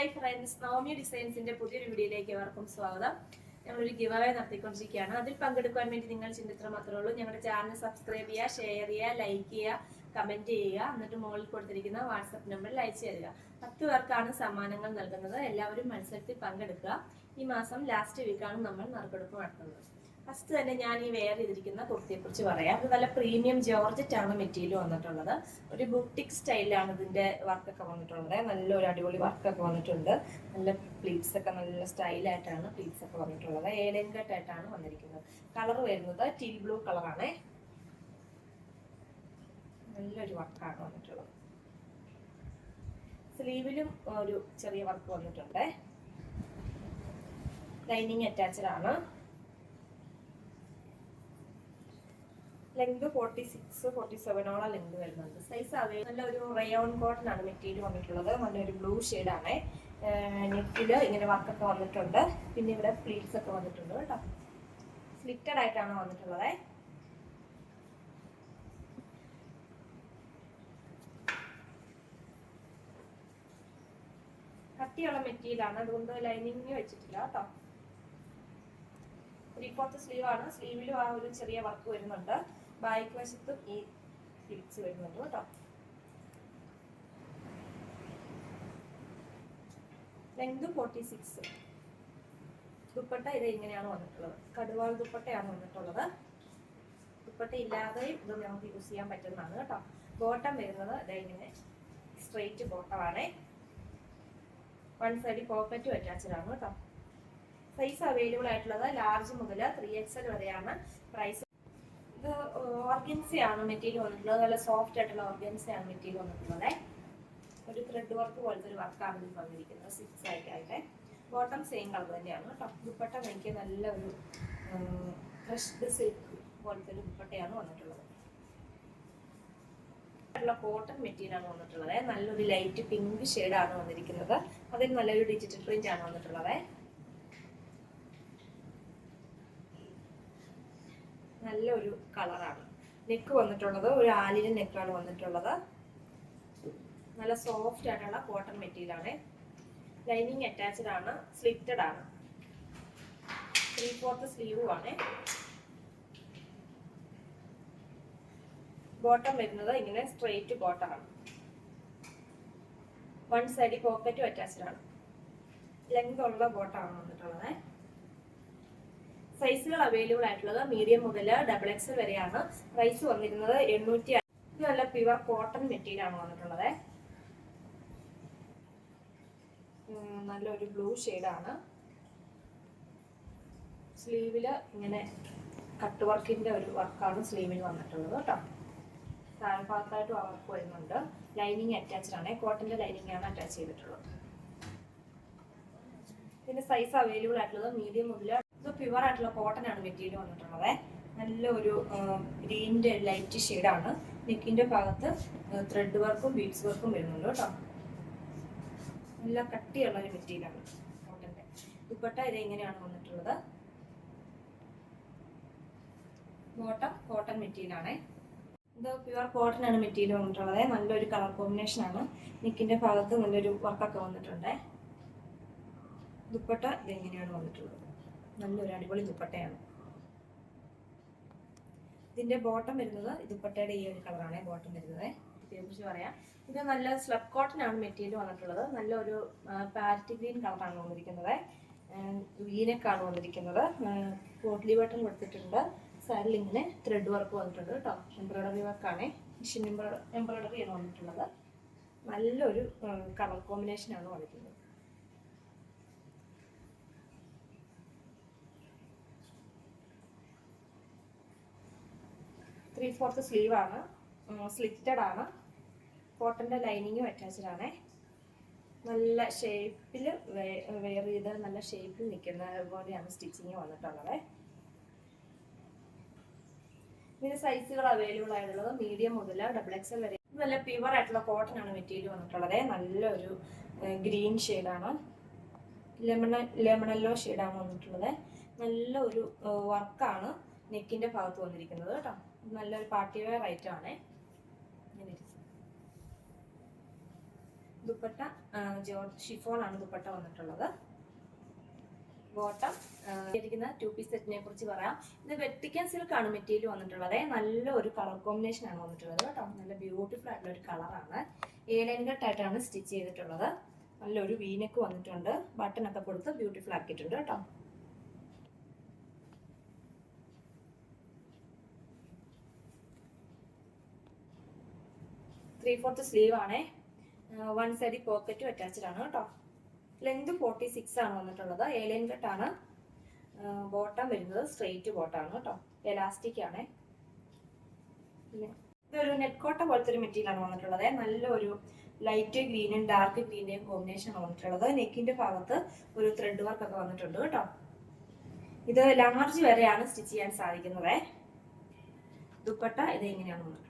Hi friends Navami ഡിസൈൻസിന്റെ പുതിയൊരു വീഡിയോയിലേക്ക് എവർക്കും സ്വാഗതം. ഞങ്ങളൊരു ഗിവ് അവേ നടത്തിക്കൊണ്ടിരിക്കുകയാണ്. അതിൽ പങ്കെടുക്കാൻ വേണ്ടി നിങ്ങൾ ചിന്തിത്ര മാത്രമേ ഉള്ളൂ. ഞങ്ങളുടെ ചാനൽ സബ്സ്ക്രൈബ് ചെയ്യുക ഷെയർ ചെയ്യുക ലൈക്ക് ചെയ്യുക കമന്റ് ചെയ്യുക. എന്നിട്ട് മുകളിൽ കൊടുത്തിരിക്കുന്ന വാട്സപ്പ് നമ്പറിൽ അയച്ചു തരിക. പത്ത് പേർക്കാണ് സമ്മാനങ്ങൾ നൽകുന്നത്. എല്ലാവരും മത്സരത്തിൽ പങ്കെടുക്കുക. ഈ മാസം ലാസ്റ്റ് വീക്കാണ് നമ്മൾ നറുക്കെടുപ്പ് നടത്തുന്നത്. ഫസ്റ്റ് തന്നെ ഞാൻ ഈ വെയർ ചെയ്തിരിക്കുന്ന കുർത്തിയെ കുറിച്ച് പറയാം. ഇത് നല്ല പ്രീമിയം ജോർജറ്റ് ആണ് മെറ്റീരിയൽ വന്നിട്ടുള്ളത്. ഒരു ബുട്ടിക് സ്റ്റൈലാണ് ഇതിന്റെ വർക്കൊക്കെ വന്നിട്ടുള്ളത്. നല്ല ഒരു അടിപൊളി വർക്കൊക്കെ വന്നിട്ടുണ്ട്. നല്ല പ്ലീറ്റ്സ് ഒക്കെ നല്ല സ്റ്റൈലായിട്ടാണ് പ്ലീറ്റ്സ് ഒക്കെ വന്നിട്ടുള്ളത്. ഏലൻ കട്ടായിട്ടാണ് വന്നിരിക്കുന്നത്. കളർ വരുന്നത് ടീൽ ബ്ലൂ കളറാണ് നല്ലൊരു വർക്കാണ് വന്നിട്ടുള്ളത്. സ്ലീവിലും ഒരു ചെറിയ വർക്ക് വന്നിട്ടുണ്ട്. ലൈനിങ് അറ്റാച്ച്ഡ് ആണ്. ലെങ്ത് ഫോർട്ടി സിക്സ് ഫോർട്ടി സെവനോളം ലെങ്ത് വരുന്നുണ്ട്. സൈസ് അത് നല്ല ഒരു റയോൺ കോട്ടൺ ആണ് മെറ്റീരിയൽ വന്നിട്ടുള്ളത്. നല്ലൊരു ബ്ലൂ ആണ്. നെറ്റിൽ ഇങ്ങനെ വർക്കൊക്കെ വന്നിട്ടുണ്ട്. പിന്നെ ഇവിടെ പ്ലീറ്റ്സ് ഒക്കെ വന്നിട്ടുണ്ട് കേട്ടോ. സ്ലിറ്റഡ് ആയിട്ടാണ് വന്നിട്ടുള്ളത്. കട്ടിയുള്ള മെറ്റീരിയലാണ് അതുകൊണ്ട് ലൈനിങ് വെച്ചിട്ടില്ല കേട്ടോ. ത്രീ ഫോർത്ത് സ്ലീവ് ആണ്. സ്ലീവിലും ആ ഒരു ചെറിയ വർക്ക് വരുന്നുണ്ട്. ബാക്ക് വശത്തും ഈ തിരിച്ച് വരുന്നുണ്ട് കേട്ടോ. Length forty six. ദുപ്പട്ട ഇത് ഇങ്ങനെയാണ് വന്നിട്ടുള്ളത്. കടുവാൾ ദുപ്പട്ടയാണ് വന്നിട്ടുള്ളത്. ദുപ്പട്ട ഇല്ലാതെയും ഇത് നമുക്ക് യൂസ് ചെയ്യാൻ പറ്റുന്നതാണ് കേട്ടോ. ബോട്ടം വരുന്നത് ഇങ്ങനെ സ്ട്രെയിറ്റ് ബോട്ടമാണ്. വൺ സൈഡ് പോക്കറ്റും അറ്റാച്ച്ഡ് ആണ് കേട്ടോ. സൈസ് അവൈലബിൾ ആയിട്ടുള്ളത് ലാർജ് മുതൽ ത്രീ എക്സൽ വരെയാണ്. പ്രൈസ് ഇത് ഓർഗൻസയാണ് മെറ്റീരിയൽ വന്നിട്ടുള്ളത്. നല്ല സോഫ്റ്റ് ആയിട്ടുള്ള ഓർഗൻസയാണ് മെറ്റീരിയൽ വന്നിട്ടുള്ളത്. ഒരു ത്രെഡ് വർക്ക് പോലത്തെ ഒരു വർക്കാണ് ഇതിൽ വന്നിരിക്കുന്നത് സിക്സ് ആയിട്ടായിട്ട്. ബോട്ടം സെയിം കളർ തന്നെയാണ് കേട്ടോ. ദുപ്പട്ട എനിക്ക് നല്ല ഒരു ക്രഷ്ഡ് സിൽക്ക് പോലത്തെ ഒരു ദുപ്പട്ടയാണ് വന്നിട്ടുള്ളത്. കോട്ടൺ മെറ്റീരിയൽ ആണ് വന്നിട്ടുള്ളത്. നല്ലൊരു ലൈറ്റ് പിങ്ക് ആണ് വന്നിരിക്കുന്നത്. അതിൽ നല്ലൊരു ഡിജിറ്റൽ പ്രിന്റ് ആണ് വന്നിട്ടുള്ളത്. നല്ലൊരു കളറാണ്. നെക്ക് വന്നിട്ടുള്ളത് ഒരു ആലിന് നെക്കാണ് വന്നിട്ടുള്ളത്. നല്ല സോഫ്റ്റ് ആയിട്ടുള്ള കോട്ടൺ മെറ്റീരിയൽ ആണ്. ലൈനിങ് അറ്റാച്ച്ഡ് ആണ് സ്ലിറ്റഡ് ആണ്. ത്രീ ഫോർത്ത് സ്ലീവും ആണ്. ബോട്ടം വരുന്നത് ഇങ്ങനെ സ്ട്രെയിറ്റ് ബോട്ടം ആണ്. വൺ സൈഡ് പോക്കറ്റും അറ്റാച്ച്ഡ് ആണ്. ലെങ്ത് ഉള്ള ബോട്ടമാണ് വന്നിട്ടുള്ളത്. സൈസുകൾ അവൈലബിൾ ആയിട്ടുള്ളത് മീഡിയം മുതൽ ഡബിൾ എക്സ് വരെയാണ്. പ്രൈസ് വന്നിരുന്നത് എണ്ണൂറ്റി ഇത് നല്ല പ്യുവർ കോട്ടൺ മെറ്റീരിയൽ ആണ് വന്നിട്ടുള്ളത്. നല്ലൊരു ബ്ലൂ ആണ്. സ്ലീവിൽ ഇങ്ങനെ കട്ട് വർക്കിന്റെ ഒരു വർക്കാണ് സ്ലീവിൽ വന്നിട്ടുള്ളത് കേട്ടോ. താഴ്ഭാഗത്തായിട്ട് വർക്ക് വരുന്നുണ്ട്. ലൈനിങ് അറ്റാച്ച്ഡ് ആണ്. കോട്ടന്റെ ലൈനിങ് ആണ് അറ്റാച്ച് ചെയ്തിട്ടുള്ളത്. പിന്നെ സൈസ് അവൈലബിൾ ആയിട്ടുള്ളത് മീഡിയം മുതൽ പ്യുവർ ആയിട്ടുള്ള കോട്ടൺ ആണ് മെറ്റീരിയൽ വന്നിട്ടുള്ളത്. നല്ല ഒരു ഗ്രീന്റെ ലൈറ്റ് ഷെയ്ഡാണ്. നെക്കിന്റെ ഭാഗത്ത് ത്രെഡ് വർക്കും ബീഡ്സ് വർക്കും വരുന്നുണ്ട് കേട്ടോ. നല്ല കട്ടിയുള്ള ഒരു മെറ്റീരിയലാണ് ആണ് കോട്ടന്റെ. ദുപ്പട്ട ഇത് എങ്ങനെയാണ് വന്നിട്ടുള്ളത്. ബോട്ടം കോട്ടൺ മെറ്റീരിയൽ ആണ്. ഇത് പ്യുവർ കോട്ടൺ ആണ് മെറ്റീരിയൽ വന്നിട്ടുള്ളത്. നല്ലൊരു കളർ കോമ്പിനേഷൻ ആണ്. നെക്കിന്റെ ഭാഗത്ത് നല്ലൊരു വർക്കൊക്കെ വന്നിട്ടുണ്ട്. ദുപ്പട്ട ഇതെങ്ങനെയാണ് വന്നിട്ടുള്ളത്. നല്ലൊരു അടിപൊളി ദുപ്പട്ടയാണ്. ഇതിന്റെ ബോട്ടം വരുന്നത് ദുപ്പട്ടയുടെ ഈ ഒരു കളറാണ് ബോട്ടം വരുന്നത്. ഇതിനെക്കുറിച്ച് പറയാം. ഇത് നല്ല സ്ലബ് കോട്ടൺ ആണ് മെറ്റീരിയൽ വന്നിട്ടുള്ളത്. നല്ല ഒരു പാരറ്റ് ഗ്രീൻ കളറാണ് വന്നിരിക്കുന്നത്. ഗ്രീനൊക്കെയാണ് വന്നിരിക്കുന്നത്. പോട്ട്ലി ബട്ടൺ കൊടുത്തിട്ടുണ്ട്. സൈഡിൽ ഇങ്ങനെ ത്രെഡ് വർക്ക് വന്നിട്ടുണ്ട് കേട്ടോ. എംബ്രോയിഡറി വർക്കാണ് മിഷൻ എംബ്രോയിഡറി ആണ് വന്നിട്ടുള്ളത്. നല്ലൊരു കളർ കോമ്പിനേഷൻ ആണ് വന്നിട്ടുള്ളത് ത്രീ ഫോർത്ത് സ്ലീവ് ആണ് സ്ലിറ്റഡ് ആണ്. കോട്ടന്റെ ലൈനിങ്ങും അറ്റാച്ച്ഡ് ആണ്. നല്ല ഷേപ്പിൽ വെയർ ചെയ്ത് നല്ല ഷേപ്പിൽ നിൽക്കുന്ന പോലെയാണ് സ്റ്റിച്ചിങ് വന്നിട്ടുള്ളത്. ഇതിന് സൈസുകൾ അവൈലബിൾ ആയിട്ടുള്ളത് മീഡിയം മുതൽ ഡബിൾ എക്സൽ വരെ. നല്ല പ്യുവർ ആയിട്ടുള്ള കോട്ടൺ ആണ് മെറ്റീരിയൽ വന്നിട്ടുള്ളത്. നല്ലൊരു ഗ്രീൻ ഷെയ്ഡാണ് ലെമണ ലെമണല്ലോ ഷെയ്ഡാണ് വന്നിട്ടുള്ളത്. നല്ല ഒരു വർക്കാണ് നെക്കിന്റെ ഭാഗത്ത് വന്നിരിക്കുന്നത് കേട്ടോ. നല്ലൊരു പാർട്ടി വെയർ ഐറ്റം ആണേ. ദുപ്പട്ട ജോർജ് ഷിഫോൺ ആണ് ദുപ്പട്ട വന്നിട്ടുള്ളത്. ബോട്ടം ടു പീസ് സെറ്റിനെ കുറിച്ച് പറയാം. ഇത് വെട്ടിക്കൻ സിൽക്ക് ആണ് മെറ്റീരിയൽ വന്നിട്ടുള്ളത്. നല്ല ഒരു കളർ കോമ്പിനേഷൻ ആണ് വന്നിട്ടുള്ളത് കേട്ടോ. നല്ല ബ്യൂട്ടിഫുൾ ആയിട്ടുള്ള ഒരു കളറാണ് ഏലൈൻ കട്ടായിട്ടാണ് സ്റ്റിച്ച് ചെയ്തിട്ടുള്ളത്. നല്ലൊരു വീനക്ക് വന്നിട്ടുണ്ട്. ബട്ടൺ ഒക്കെ കൊടുത്ത് ബ്യൂട്ടിഫുൾ ആക്കിയിട്ടുണ്ട് കേട്ടോ. ത്രീ ഫോർത്ത് സ്ലീവ് ആണേ വൺ സൈഡ് പോക്കറ്റും അറ്റാച്ച്ഡ് ആണ് കേട്ടോ. ലെങ്ത് ഫോർട്ടി സിക്സ് ആണ് വന്നിട്ടുള്ളത്. ഏലൈൻ കട്ടാണ് ബോട്ടം വരുന്നത് സ്ട്രെയിറ്റ് ബോട്ടാണ് കേട്ടോ. എലാസ്റ്റിക് ആണേ. ഇതൊരു നെറ്റ് കോട്ട പോലത്തെ ഒരു മെറ്റീരിയൽ ആണ് വന്നിട്ടുള്ളത്. നല്ലൊരു ലൈറ്റ് ഗ്രീനും ഡാർക്ക് ഗ്രീന്റെയും കോമ്പിനേഷൻ ആണ് വന്നിട്ടുള്ളത്. നെക്കിന്റെ ഭാഗത്ത് ഒരു ത്രെഡ് വർക്ക് ഒക്കെ വന്നിട്ടുണ്ട് കേട്ടോ. ഇത് ലാർജ് വരെയാണ് സ്റ്റിച്ച് ചെയ്യാൻ സാധിക്കുന്നത്. ദുപ്പട്ട ഇത് എങ്ങനെയാണ് വന്നിട്ടുള്ളത്.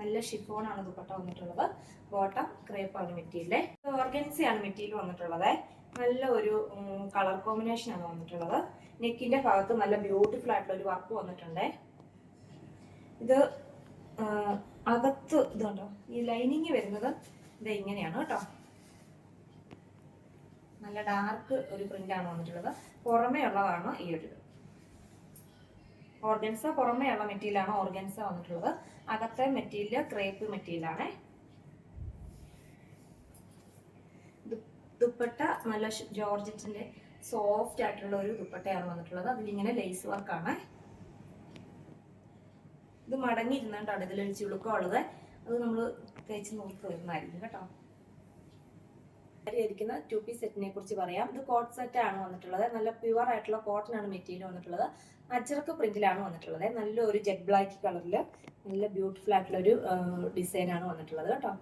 നല്ല ഷിഫോൺ ആണ് ദുപ്പട്ട വന്നിട്ടുള്ളത്. ബോട്ടം ക്രേപ്പ് ആണ് ഓർഗൻസിയാണ് മെറ്റീരിയൽ വന്നിട്ടുള്ളത്. നല്ല ഒരു കളർ കോമ്പിനേഷൻ ആണ് വന്നിട്ടുള്ളത്. നെക്കിന്റെ ഭാഗത്ത് നല്ല ബ്യൂട്ടിഫുൾ ആയിട്ടുള്ള ഒരു വർക്ക് വന്നിട്ടുണ്ട്. ഇത് അകത്ത് ഇതുണ്ടോ? ഈ ലൈനിങ് വരുന്നത് ഇത് ഇങ്ങനെയാണ് കേട്ടോ. നല്ല ഡാർക്ക് ഒരു പ്രിന്റ് ആണ് വന്നിട്ടുള്ളത്. പുറമേ ഉള്ളതാണ് ഈ ഒരു ഓർഗൻസ പുറമെയുള്ള മെറ്റീരിയലാണ് ഓർഗൻസ വന്നിട്ടുള്ളത്. അകത്തെ മെറ്റീരിയൽ ക്രേപ്പ് മെറ്റീരിയലാണ്. ദുപ്പട്ട നല്ല ജോർജറ്റിന്റെ സോഫ്റ്റ് ആയിട്ടുള്ള ഒരു ദുപ്പട്ടയാണ് വന്നിട്ടുള്ളത്. അതിലിങ്ങനെ ലേസ് വർക്കാണ്. ഇത് മടങ്ങിയിരുന്നാണ്ടാണ് ഇതിലൊരു ചുളുക്കമുള്ളത് അത് നമ്മൾ തേച്ച് നോക്കി വരുന്നതായിരിക്കും കേട്ടോ. ഇരിക്കുന്ന ടു പീസ് സെറ്റിനെ കുറിച്ച് പറയാം. ഇത് കോട്ട് ആണ് വന്നിട്ടുള്ളത്. നല്ല പ്യുവർ ആയിട്ടുള്ള കോട്ടൺ ആണ് മെറ്റീരിയൽ വന്നിട്ടുള്ളത്. അച്ചറക്ക് പ്രിന്റിലാണ് വന്നിട്ടുള്ളത്. നല്ലൊരു ജെറ്റ് ബ്ലാക്ക് കളറിൽ നല്ല ബ്യൂട്ടിഫുൾ ആയിട്ടുള്ള ഒരു ഡിസൈൻ ആണ് വന്നിട്ടുള്ളത് കേട്ടോ.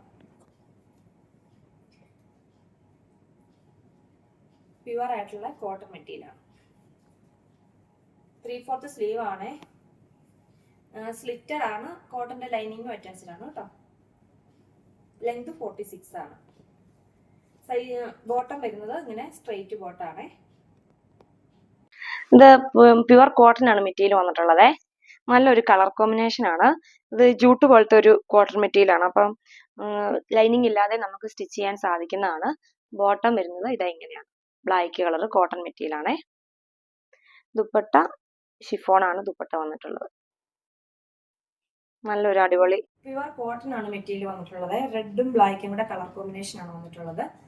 പ്യുവർ ആയിട്ടുള്ള കോട്ടൺ മെറ്റീരിയൽ ആണ്. ത്രീ ഫോർത്ത് സ്ലീവ് ആണ്. സ്ലിറ്റഡ് ആണ് കോട്ടന്റെ ലൈനിങ്ങും അറ്റാച്ച്ഡ് ആണ് കേട്ടോ. ലെങ്ത് ഫോർട്ടി സിക്സ് ആണ്. ബോട്ടം വരുന്നത് ഇങ്ങനെ സ്ട്രെയിറ്റ് ബോട്ടാണേ ഇത് പ്യുവർ കോട്ടൺ ആണ് മെറ്റീരിയൽ വന്നിട്ടുള്ളത്. നല്ലൊരു കളർ കോമ്പിനേഷൻ ആണ്. ഇത് ജൂട്ട് പോലത്തെ ഒരു കോട്ടൺ മെറ്റീരിയൽ ആണ്. അപ്പം ലൈനിങ് ഇല്ലാതെ നമുക്ക് സ്റ്റിച്ച് ചെയ്യാൻ സാധിക്കുന്നതാണ്. ബോട്ടം വരുന്നത് ഇതാ ഇങ്ങനെയാണ്. ബ്ലാക്ക് കളർ കോട്ടൺ മെറ്റീരിയൽ ആണേ. ദുപ്പട്ട ഷിഫോൺ ആണ് ദുപ്പട്ട വന്നിട്ടുള്ളത്. നല്ലൊരു അടിപൊളി പ്യുവർ കോട്ടൺ ആണ് മെറ്റീരിയൽ വന്നിട്ടുള്ളത്. റെഡും ബ്ലാക്കും കൂടെ കളർ കോമ്പിനേഷൻ ആണ് വന്നിട്ടുള്ളത്.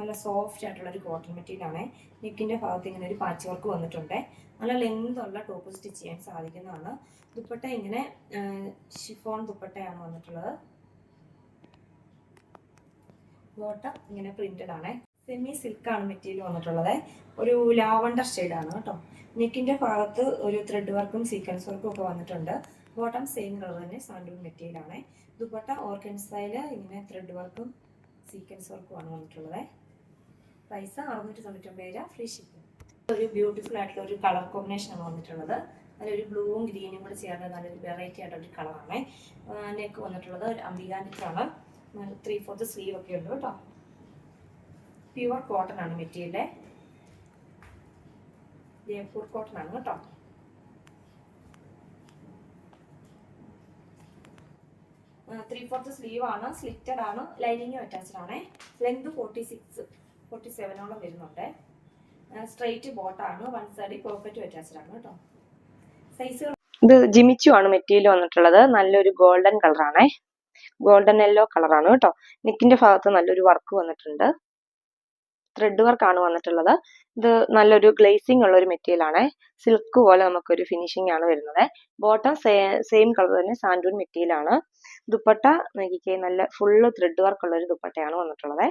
നല്ല സോഫ്റ്റ് ആയിട്ടുള്ള ഒരു കോട്ടൺ മെറ്റീരിയലാണ് നെക്കിന്റെ ഭാഗത്ത് ഇങ്ങനെ ഒരു പാച്ച് വർക്ക് വന്നിട്ടുണ്ട്. നല്ല ലെങ്ത് ഉള്ള ടോപ്പ് സ്റ്റിച്ച് ചെയ്യാൻ സാധിക്കുന്നതാണ്. ദുപ്പട്ട ഇങ്ങനെ ഷിഫോൺ ദുപ്പട്ടയാണ് വന്നിട്ടുള്ളത്. ബോട്ടം ഇങ്ങനെ പ്രിന്റഡ് ആണ്. സെമി സിൽക്ക് ആണ് മെറ്റീരിയൽ വന്നിട്ടുള്ളത്. ഒരു ലാവണ്ടർ ആണ് കേട്ടോ. നെക്കിന്റെ ഭാഗത്ത് ഒരു ത്രെഡ് വർക്കും സീക്വൻസ് വർക്കും ഒക്കെ വന്നിട്ടുണ്ട്. ബോട്ടം സെയിം കളർ തന്നെ സാൻഡൂൺ മെറ്റീരിയൽ ആണ്. ദുപ്പട്ട സ്റ്റൈൽ ഇങ്ങനെ ത്രെഡ് വർക്കും സീക്വൻസ് വർക്കും ആണ് വന്നിട്ടുള്ളത്. പ്രൈസ് അറുന്നൂറ്റി തൊണ്ണൂറ്റൊമ്പത് രൂപ ഫ്രീ ഷിപ്പിംഗ് ഒരു ബ്യൂട്ടിഫുൾ ആയിട്ടുള്ള ഒരു കളർ കോമ്പിനേഷൻ ആണ് വന്നിട്ടുള്ളത്. അതിലൊരു ബ്ലൂവും ഗ്രീനും കൂടി ചേർന്ന നല്ലൊരു വെറൈറ്റി ആയിട്ടുള്ള ഒരു കളറാണ് നെക്ക് വന്നിട്ടുള്ളത് ഒരു അംബികാനിക്കാണ് ത്രീ ഫോർത്ത് സ്ലീവ് ഒക്കെ ഉണ്ട് കേട്ടോ. പ്യുവർ കോട്ടൺ ആണ് മെറ്റീരിയൽ ജയ്പൂർ കോട്ടൺ ആണ് കേട്ടോ. ത്രീ ഫോർത്ത് സ്ലീവ് ആണ്. സ്ലിറ്റഡ് ആണ്. ലൈനിങ്ങും അറ്റാച്ച്ഡ് ആണ്. ലെങ്ത് ഫോർട്ടി സിക്സ് ഫോർട്ടി സെവനോളം വരുന്നുണ്ട്. സ്ട്രെയിറ്റ് ബോട്ടാണ് വൺ സൈഡ് പോക്കറ്റ് അറ്റാച്ച്ഡ് ആണ് കേട്ടോ. സൈസുകൾ ഇത് ജിമിച്ചു ആണ് മെറ്റീരിയൽ വന്നിട്ടുള്ളത്. നല്ലൊരു ഗോൾഡൻ കളറാണ് ഗോൾഡൻ യെല്ലോ കളറാണ് കേട്ടോ. നെക്കിന്റെ ഭാഗത്ത് നല്ലൊരു വർക്ക് വന്നിട്ടുണ്ട്. ത്രെഡ് വർക്ക് ആണ് വന്നിട്ടുള്ളത്. ഇത് നല്ലൊരു ഗ്ലേസിംഗ് ഉള്ള ഒരു മെറ്റീരിയൽ ആണ്. സിൽക്ക് പോലെ നമുക്കൊരു ഫിനിഷിംഗ് ആണ് വരുന്നത്. ബോട്ടം സെയിം കളർ തന്നെ സാൻഡൂൺ മെറ്റീരിയൽ ആണ്. ദുപ്പട്ട നോക്കിക്കേ നല്ല ഫുള്ള് ത്രെഡ് വർക്ക് ഉള്ള ഒരു ദുപ്പട്ടയാണ് വന്നിട്ടുള്ളത്.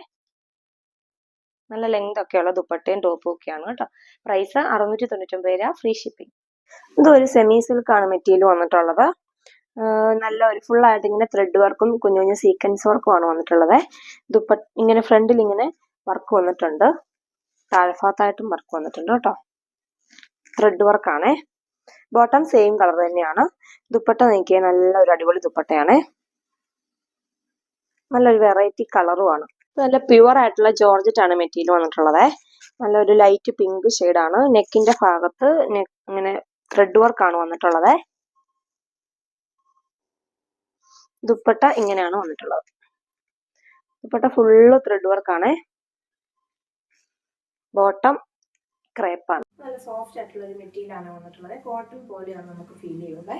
നല്ല ലെങ്ത് ഒക്കെയുള്ള ദുപ്പട്ടയും ടോപ്പും ഒക്കെയാണ് കേട്ടോ. പ്രൈസ് അറുന്നൂറ്റി തൊണ്ണൂറ്റൊമ്പത് രൂപ ഫ്രീ ഷിപ്പിംഗ് ഇതൊരു സെമി സിൽക്ക് ആണ് മെറ്റീരിയൽ വന്നിട്ടുള്ളത്. നല്ല ഒരു ഫുൾ ആയിട്ട് ഇങ്ങനെ ത്രെഡ് വർക്കും കുഞ്ഞു കുഞ്ഞു സീക്വൻസ് വർക്കും ആണ് വന്നിട്ടുള്ളത്. ദുപ്പ ഇങ്ങനെ ഫ്രണ്ടിൽ ഇങ്ങനെ വർക്ക് വന്നിട്ടുണ്ട്. താഴ്ഭാഗത്തായിട്ടും വർക്ക് വന്നിട്ടുണ്ട് കേട്ടോ. ത്രെഡ് വർക്കാണേ ബോട്ടം സെയിം കളർ തന്നെയാണ്. ദുപ്പട്ട നോക്കിയാൽ നല്ല ഒരു അടിപൊളി ദുപ്പട്ടയാണ്. നല്ലൊരു വെറൈറ്റി കളറുമാണ് നല്ല പ്യുവർ ആയിട്ടുള്ള ജോർജറ്റ് ആണ് മെറ്റീരിയൽ വന്നിട്ടുള്ളത്. നല്ലൊരു ലൈറ്റ് പിങ്ക് ആണ്. നെക്കിന്റെ ഭാഗത്ത് ഇങ്ങനെ ത്രെഡ് വർക്ക് ആണ് വന്നിട്ടുള്ളത്. ദുപ്പട്ട ഇങ്ങനെയാണ് വന്നിട്ടുള്ളത്. ദുപ്പട്ട ഫുള്ള് ത്രെഡ് വർക്ക് ആണ്. ബോട്ടം ക്രേപ്പാണ് നല്ല സോഫ്റ്റ് ആയിട്ടുള്ള ഒരു മെറ്റീരിയൽ ആണ് വന്നിട്ടുള്ളത്. കോട്ടൺ പോലെയാണ് നമുക്ക് ഫീൽ ചെയ്യുന്നത്.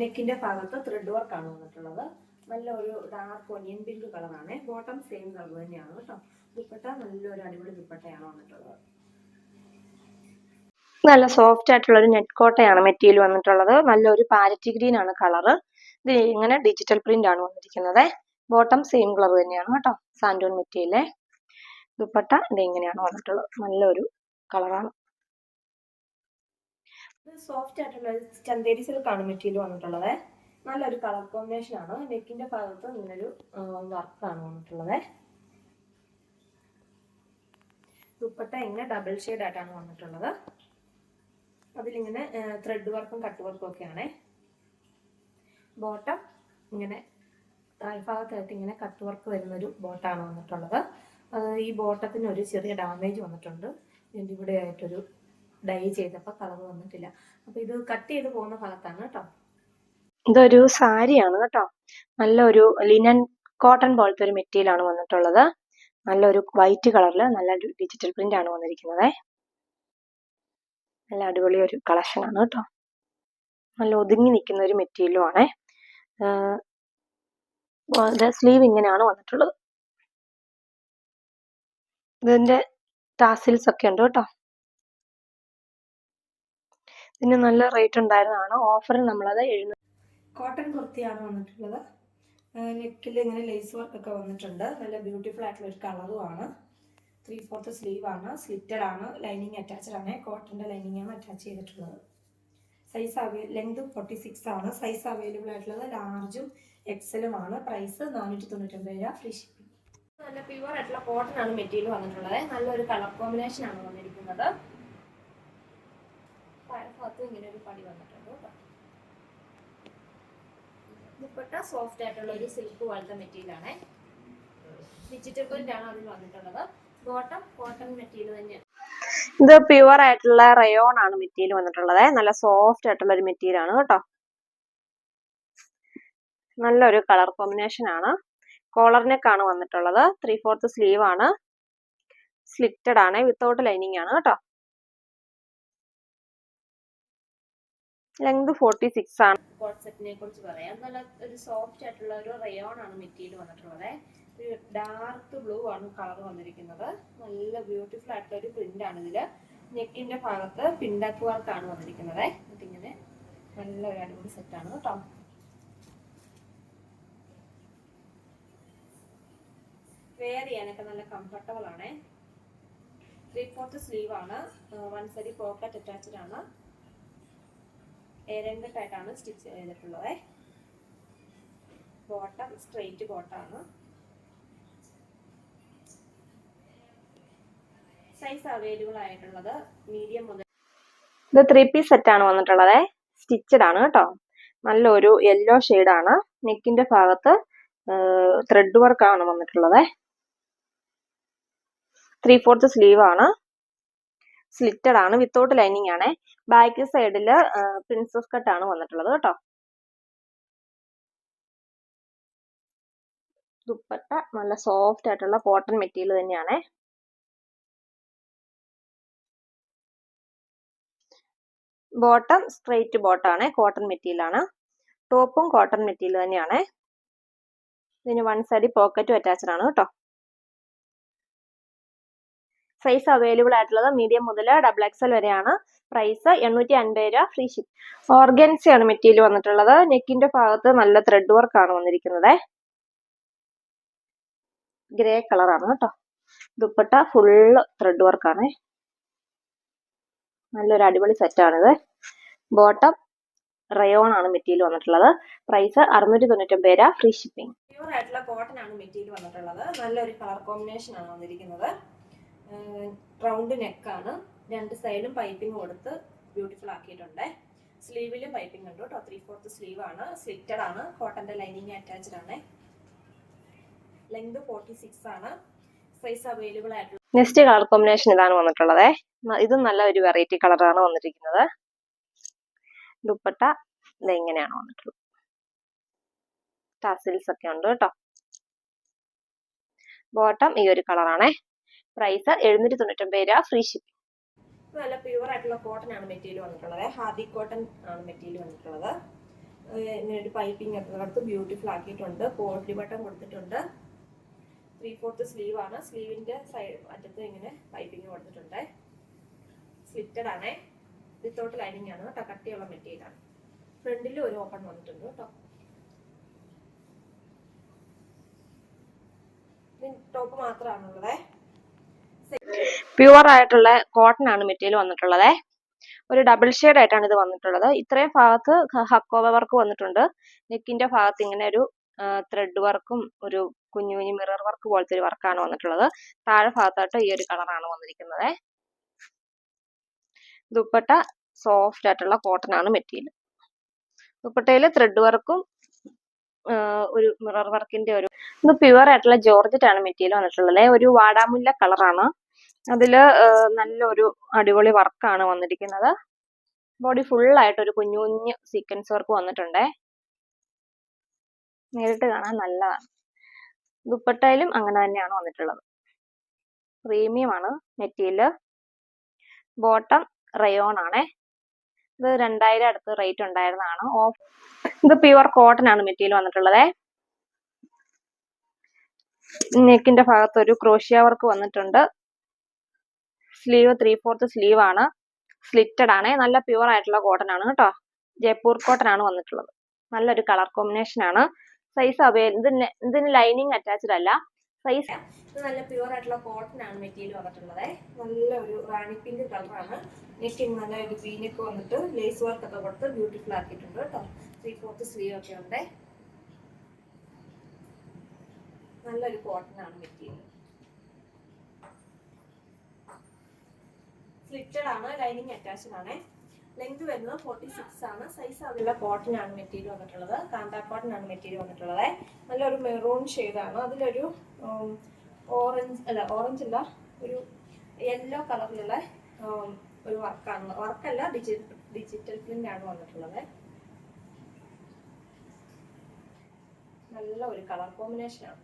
നെക്കിന്റെ ഭാഗത്ത് ത്രെഡ് വർക്ക് ആണ് വന്നിട്ടുള്ളത്. നല്ല ഒരു ഡാർക്ക് ഒനിയൻ പിങ്ക് കളറാണ് ബോട്ടം സെയിം കളർ തന്നെയാണ് കേട്ടോ. ദുപ്പട്ട നല്ലൊരു അടിപൊളി ദുപ്പട്ടയാണ് വന്നിട്ടുള്ളത്. നല്ല സോഫ്റ്റ് ആയിട്ടുള്ള ഒരു നെറ്റ് കോട്ടയാണ് മെറ്റീരിയൽ വന്നിട്ടുള്ളത്. നല്ലൊരു പാരറ്റ് ഗ്രീൻ ആണ് കളറ് ഇത് ഇങ്ങനെ ഡിജിറ്റൽ പ്രിന്റ് ആണ് വന്നിരിക്കുന്നത്. ബോട്ടം സെയിം കളർ തന്നെയാണ് കേട്ടോ സാൻഡോൺ മെറ്റീരിയൽ ദുപ്പട്ട ഇത് ഇങ്ങനെയാണ് വന്നിട്ടുള്ളത്. നല്ലൊരു കളറാണ് സോഫ്റ്റ് ആയിട്ടുള്ള ചന്തേരി സിൽക്കാണ് മെറ്റീരിയൽ വന്നിട്ടുള്ളത്. നല്ലൊരു കളർ കോമ്പിനേഷൻ ആണ്. നെക്കിന്റെ ഭാഗത്ത് ഇങ്ങനൊരു വർക്കാണ് വന്നിട്ടുള്ളത്. ദുപ്പട്ട ഇങ്ങനെ ഡബിൾ ഷെയ്ഡ് ആയിട്ടാണ് വന്നിട്ടുള്ളത്. അതിലിങ്ങനെ ത്രെഡ് വർക്കും കട്ട് വർക്കും ഒക്കെയാണ്. ബോട്ടം ഇങ്ങനെ താഴ്ഭാഗത്തായിട്ട് ഇങ്ങനെ കട്ട് വർക്ക് വരുന്നൊരു ബോട്ടാണ് വന്നിട്ടുള്ളത്. അത് ഈ ബോട്ടത്തിന് ഒരു ചെറിയ ഡാമേജ് വന്നിട്ടുണ്ട്. ഇതിന്റെ ഇവിടെ ആയിട്ടൊരു ഡൈ ചെയ്തപ്പോൾ കളർ വന്നിട്ടില്ല. അപ്പോൾ ഇത് കട്ട് ചെയ്ത് പോകുന്ന ഭാഗത്താണ് കേട്ടോ ഇതൊരു സാരിയാണ് കേട്ടോ. നല്ലൊരു ലിനൻ കോട്ടൺ പോലത്തെ ഒരു മെറ്റീരിയൽ ആണ് വന്നിട്ടുള്ളത്. നല്ലൊരു വൈറ്റ് കളറിൽ നല്ല ഡിജിറ്റൽ പ്രിന്റ് ആണ് വന്നിരിക്കുന്നത്. നല്ല അടിപൊളി ഒരു കളക്ഷൻ ആണ് കേട്ടോ. നല്ല ഒതുങ്ങി നിൽക്കുന്ന ഒരു മെറ്റീരിയലും ആണേ. സ്ലീവ് ഇങ്ങനെയാണ് വന്നിട്ടുള്ളത്. ഇതിന്റെ ടാസിൽസ് ഒക്കെ ഉണ്ട് കേട്ടോ. ഇതിന് നല്ല റേറ്റ് ഉണ്ടായിരുന്നതാണ്. ഓഫറിൽ നമ്മളത് എഴുന്നൂറ് കോട്ടൺ കുർത്തിയാണ് വന്നിട്ടുള്ളത്. നെക്കിൽ ഇങ്ങനെ ലേസ് വർക്ക് ഒക്കെ വന്നിട്ടുണ്ട്. നല്ല ബ്യൂട്ടിഫുൾ ആയിട്ടുള്ള ഒരു കളറും ആണ്. ത്രീ ഫോർത്ത് സ്ലീവ് ആണ്. സ്ലിറ്റഡ് ആണ്. ലൈനിങ് അറ്റാച്ച്ഡ് ആണ്. കോട്ടന്റെ ലൈനിങ് ആണ് അറ്റാച്ച് ചെയ്തിട്ടുള്ളത്. സൈസ് അവൈ ലെങ്ത് ഫോർട്ടി സിക്സ് ആണ്. സൈസ് അവൈലബിൾ ആയിട്ടുള്ളത് ലാർജും എക്സലും ആണ്. പ്രൈസ് നാനൂറ്റി തൊണ്ണൂറ്റൊമ്പത് രൂപ. ഫ്രീ ഷിപ്പിംഗ് നല്ല പ്യുവർ ആയിട്ടുള്ള കോട്ടൺ ആണ് മെറ്റീരിയൽ വന്നിട്ടുള്ളത്. നല്ലൊരു കളർ കോമ്പിനേഷൻ ആണ് വന്നിരിക്കുന്നത്. ഇങ്ങനെ ഒരു പടി വന്നിട്ടുണ്ട് കേട്ടോ ദുപ്പട്ട സോഫ്റ്റ് ആയിട്ടുള്ള ഒരു സിൽക്ക് പോലത്തെ മെറ്റീരിയൽ ആണ്. ഡിജിറ്റൽ പ്രിന്റ് ആണ് അതിൽ വന്നിട്ടുള്ളത്. ബോട്ടം കോട്ടൺ മെറ്റീരിയൽ തന്നെയാണ്. ഇത് പ്യുവർ ആയിട്ടുള്ള റയോൺ ആണ് മെറ്റീരിയൽ വന്നിട്ടുള്ളത്. നല്ല സോഫ്റ്റ് ആയിട്ടുള്ള ഒരു മെറ്റീരിയൽ ആണ് കേട്ടോ. നല്ലൊരു കളർ കോമ്പിനേഷൻ ആണ്. കോളർ വന്നിട്ടുള്ളത്. ത്രീ ഫോർത്ത് സ്ലീവ് ആണ്. സ്ലിറ്റഡ് ആണ്. വിത്തൗട്ട് ലൈനിങ് ആണ് കേട്ടോ. ലെങ്ത് ഫോർട്ടി സിക്സ് ആണ്. കോൺസെപ്റ്റിനെ കുറിച്ച് പറയാം. നല്ല ഒരു സോഫ്റ്റ് ആയിട്ടുള്ള ഒരു റയോൺ ആണ് മെറ്റീരിയൽ വന്നിട്ടുള്ളത്. ഒരു ഡാർക്ക് ബ്ലൂ ആണ് കളർ വന്നിരിക്കുന്നത്. നല്ല ബ്യൂട്ടിഫുൾ ആയിട്ടുള്ള ഒരു പ്രിന്റ് ആണ് ഇതിൽ. നെക്കിന്റെ ഭാഗത്ത് പിണ്ടക്ക് വർക്ക് ആണ് വന്നിരിക്കുന്നത്. ഇങ്ങനെ നല്ല ഒരു അടിപൊളി സെറ്റ് ആണ് കേട്ടോ. വെയർ ചെയ്യാനൊക്കെ നല്ല കംഫർട്ടബിൾ ആണ്. ത്രീ ഫോർത്ത് സ്ലീവ് ആണ്. വൺ സൈഡ് പോക്കറ്റ് അറ്റാച്ച്ഡ് ആണ്. ഏരങ്കട്ടായിട്ടാണ് സ്റ്റിച്ച് ചെയ്തിട്ടുള്ളത്. ബോട്ടം സ്ട്രെയിറ്റ് ബോട്ടമാണ് സൈസ് അവൈലബിൾ ആയിട്ടുള്ളത് മീഡിയം മുതൽ ഇത് ത്രീ പീസ് സെറ്റ് ആണ് വന്നിട്ടുള്ളത്. സ്റ്റിച്ചഡ് ആണ് കേട്ടോ. നല്ലൊരു യെല്ലോ ആണ്. നെക്കിന്റെ ഭാഗത്ത് ത്രെഡ് വർക്ക് ആണ് വന്നിട്ടുള്ളത്. ത്രീ ഫോർത്ത് സ്ലീവ് ആണ്. സ്ലിറ്റഡ് ആണ് വിത്തൗട്ട് ലൈനിങ് ആണ്. ബാക്ക് സൈഡിൽ പ്രിൻസസ് കട്ട് ആണ് വന്നിട്ടുള്ളത് കേട്ടോ. ദുപ്പട്ട നല്ല സോഫ്റ്റ് ആയിട്ടുള്ള കോട്ടൺ മെറ്റീരിയൽ തന്നെയാണ്. ബോട്ടം സ്ട്രെയിറ്റ് ആണ് കോട്ടൺ മെറ്റീരിയൽ ആണ്. ടോപ്പും കോട്ടൺ മെറ്റീരിയൽ തന്നെയാണ്. ഇതിന് വൺ സൈഡ് പോക്കറ്റും അറ്റാച്ച്ഡ് ആണ് കേട്ടോ. സൈസ് അവൈലബിൾ ആയിട്ടുള്ളത് മീഡിയം മുതൽ ഡബിൾ എക്സൽ വരെയാണ്. പ്രൈസ് എണ്ണൂറ്റി അൻപത് രൂപ ഫ്രീ ഷിപ്പ് ഓർഗൻസിയാണ് മെറ്റീരിയൽ വന്നിട്ടുള്ളത്. നെക്കിന്റെ ഭാഗത്ത് നല്ല ത്രെഡ് വർക്കാണ് വന്നിരിക്കുന്നത്. ഗ്രേ കളറാണ് കേട്ടോ. ദുപ്പട്ട ഫുള്ള് ത്രെഡ് വർക്കാണ് നല്ലൊരു അടിപൊളി സെറ്റാണിത് ബോട്ടം റയോൺ ആണ് മെറ്റീരിയൽ വന്നിട്ടുള്ളത്. പ്രൈസ് അറുന്നൂറ്റി തൊണ്ണൂറ്റൊമ്പത് രൂപ ഫ്രീ ഷിപ്പിംഗ് പ്യൂർ ആയിട്ടുള്ള കോട്ടൺ ആണ് മെറ്റീരിയൽ വന്നിട്ടുള്ളത്. നല്ലൊരു കളർ കോമ്പിനേഷൻ ആണ് വന്നിരിക്കുന്നത്. റൗണ്ട് നെക്കാണ് രണ്ട് സൈഡും പൈപ്പിംഗ് കൊടുത്ത് ബ്യൂട്ടിഫുൾ ആക്കിയിട്ടുണ്ട്. സ്ലീവിലും പൈപ്പിംഗ് ഉണ്ട് കേട്ടോ. ത്രീ ഫോർത്ത് സ്ലീവ് ആണ്. സ്ലിറ്റഡ് ആണ്. കോട്ടന്റെ ലൈനിങ് അറ്റാച്ച്ഡ് ആണ്. ലെങ്ത് ഫോർട്ടി സിക്സ് ആണ്. സൈസ് അവൈലബിൾ ആയിട്ടുള്ള നെക്സ്റ്റ് കളർ കോമ്പിനേഷൻ ഇതാണ് വന്നിട്ടുള്ളത്. ഇതും നല്ല ഒരു വെറൈറ്റി കളറാണ് വന്നിരിക്കുന്നത്. ദുപ്പട്ട ഇത് ഇങ്ങനെയാണ് വന്നിട്ടുള്ളത്. ടാസിൽസ് ഒക്കെ ഉണ്ട് കേട്ടോ. ബോട്ടം ഈ ഒരു കളറാണേ പ്രൈസ് എഴുന്നൂറ്റി തൊണ്ണൂറ്റൊമ്പത് രൂപ ഫ്രീ ഷിപ്പിംഗ് നല്ല പ്യുവർ ആയിട്ടുള്ള കോട്ടൺ ആണ് മെറ്റീരിയൽ വന്നിട്ടുള്ളത്. ഹാദി കോട്ടൺ ആണ് മെറ്റീരിയൽ വന്നിട്ടുള്ളത്. ഇതിനൊരു പൈപ്പിംഗ് ഒക്കെ ബ്യൂട്ടിഫുൾ ആക്കിയിട്ടുണ്ട്. പോൾട്രി ബട്ടൺ കൊടുത്തിട്ടുണ്ട്. ത്രീ ഫോർത്ത് സ്ലീവ് ആണ്. സ്ലീവിന്റെ സൈഡ് അറ്റത്ത് ഇങ്ങനെ പൈപ്പിംഗ് കൊടുത്തിട്ടുണ്ട്. സ്ലിറ്റഡ് ആണേ. വിത്തൗട്ട് ലൈനിങ് ആണ് കേട്ടോ. കട്ടിയുള്ള മെറ്റീരിയൽ ആണ്. ഫ്രണ്ടിൽ ഒരു ഓപ്പൺ വന്നിട്ടുണ്ട് കേട്ടോ. ടോപ്പ് മാത്രമാണുള്ളത് പ്യുവർ ആയിട്ടുള്ള കോട്ടൺ ആണ് മെറ്റീരിയൽ വന്നിട്ടുള്ളത്. ഒരു ഡബിൾ ഷെയ്ഡ് ആയിട്ടാണ് ഇത് വന്നിട്ടുള്ളത്. ഇത്രയും ഭാഗത്ത് ഹക്കോവ വർക്ക് വന്നിട്ടുണ്ട്. നെക്കിന്റെ ഭാഗത്ത് ഇങ്ങനെ ഒരു ത്രെഡ് വർക്കും ഒരു കുഞ്ഞു കുഞ്ഞു മിറർ വർക്ക് പോലത്തെ ഒരു വർക്കാണ് വന്നിട്ടുള്ളത്. താഴെ ഭാഗത്തായിട്ട് ഈ ഒരു കളറാണ് വന്നിരിക്കുന്നത്. ദുപ്പട്ട സോഫ്റ്റ് ആയിട്ടുള്ള കോട്ടൺ ആണ് മെറ്റീരിയൽ ദുപ്പട്ടയിൽ ത്രെഡ് വർക്കും ഒരു മിറർ വർക്കിന്റെ ഒരു ഇത് പ്യുവർ ആയിട്ടുള്ള ജോർജറ്റ് ആണ് മെറ്റീരിയൽ വന്നിട്ടുള്ളത്. ഒരു വാടാമുല്ല കളറാണ് അതിൽ നല്ല നല്ലൊരു അടിപൊളി വർക്കാണ് വന്നിരിക്കുന്നത്. ബോഡി ഫുൾ ആയിട്ട് ഒരു കുഞ്ഞു കുഞ്ഞു സീക്വൻസ് വർക്ക് വന്നിട്ടുണ്ടേ. നേരിട്ട് കാണാൻ നല്ലതാണ്. ദുപ്പട്ടയിലും അങ്ങനെ തന്നെയാണ് വന്നിട്ടുള്ളത്. പ്രീമിയം ആണ് മെറ്റീരിയൽ ബോട്ടം റയോൺ ആണേ. ഇത് രണ്ടായിരം അടുത്ത് റേറ്റ് ഉണ്ടായിരുന്നതാണ്. ഓഫ് ഇത് പ്യുവർ കോട്ടൺ ആണ് മെറ്റീരിയൽ വന്നിട്ടുള്ളത്. നെക്കിന്റെ ഭാഗത്ത് ഒരു ക്രോഷ്യ വർക്ക് വന്നിട്ടുണ്ട്. സ്ലീവ് ത്രീ ഫോർത്ത് സ്ലീവ് ആണ്. സ്ലിറ്റഡ് ആണ്. നല്ല പ്യുവർ ആയിട്ടുള്ള കോട്ടൺ ആണ് കേട്ടോ. ജയ്പൂർ കോട്ടൺ ആണ് വന്നിട്ടുള്ളത്. നല്ലൊരു കളർ കോമ്പിനേഷൻ ആണ്. സൈസ് അവൈലബിൾ ഇതിന് ഇതിന് ലൈനിങ് അറ്റാച്ച്ഡ് അല്ല. സൈസ് ഇത് നല്ല പ്യുവർ ആയിട്ടുള്ള കോട്ടൺ ആണ് മെറ്റീരിയൽ വന്നിട്ടുള്ളത്. നല്ല ഒരു റാണി പിങ്ക് കളറാണ് നെക്കിങ് നല്ല ഒരു വീനൊക്കെ വന്നിട്ട് ലേസ് വർക്ക് ഒക്കെ കൊടുത്ത് ബ്യൂട്ടിഫുൾ ആക്കിയിട്ടുണ്ട് കേട്ടോ ത്രീ ഫോർത്ത് സ്ലീവ് ഒക്കെ ഉണ്ട്. നല്ലൊരു കോട്ടൺ ആണ് മെറ്റീരിയൽ സ്ലിറ്റഡ് ആണ് ലൈനിങ് അറ്റാച്ച്ഡ് ആണ്. ലെങ്ത് വരുന്നത് ഫോർട്ടി സിക്സ് ആണ്. സൈസ് അതിലുള്ള കോട്ടൺ ആണ് മെറ്റീരിയൽ വന്നിട്ടുള്ളത്. കാന്ത കോട്ടൺ ആണ് മെറ്റീരിയൽ വന്നിട്ടുള്ളത്. നല്ലൊരു മെറൂൺ ആണ്. അതിലൊരു ഓറഞ്ച് അല്ല ഓറഞ്ച് അല്ല ഒരു യെല്ലോ കളറിലുള്ള ഒരു വർക്കാണ് വർക്കല്ല ഡിജിറ്റൽ ഡിജിറ്റൽ പ്രിന്റ് ആണ് വന്നിട്ടുള്ളത്. നല്ല ഒരു കളർ കോമ്പിനേഷൻ ആണ്.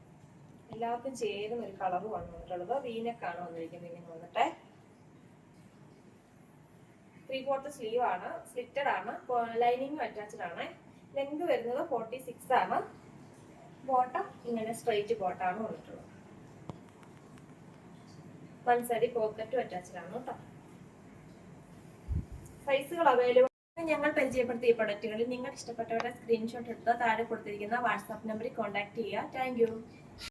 എല്ലാവർക്കും ചേരുന്ന ഒരു കളറുമാണ് വന്നിട്ടുള്ളത് വീനക്കാണ് വന്നിരിക്കുന്നത് ഇങ്ങനെ വന്നിട്ട്. ത്രീ ഫോർത്ത് സ്ലീവ് ആണ് സ്ലിറ്റഡ് ആണ് ലൈനിങ്ങും അറ്റാച്ച്ഡ് ആണ്. ലെങ്ത് വരുന്നത് ഫോർട്ടി സിക്സ് ആണ്. ബോട്ടം ഇങ്ങനെ സ്ട്രൈറ്റ് ബോട്ടാണ് വന്നിട്ടുള്ളത്. വൺ പോക്കറ്റും അറ്റാച്ച്ഡ് ആണ് കേട്ടോ. സൈസുകൾ അവൈലബിൾ ഞങ്ങൾ പരിചയപ്പെടുത്തിയ ഈ പ്രൊഡക്റ്റുകളിൽ നിങ്ങൾ ഇഷ്ടപ്പെട്ടവരുടെ സ്ക്രീൻഷോട്ട് എടുത്ത് താഴെ കൊടുത്തിരിക്കുന്ന വാട്സാപ്പ് നമ്പറിൽ കോൺടാക്ട് ചെയ്യുക. താങ്ക്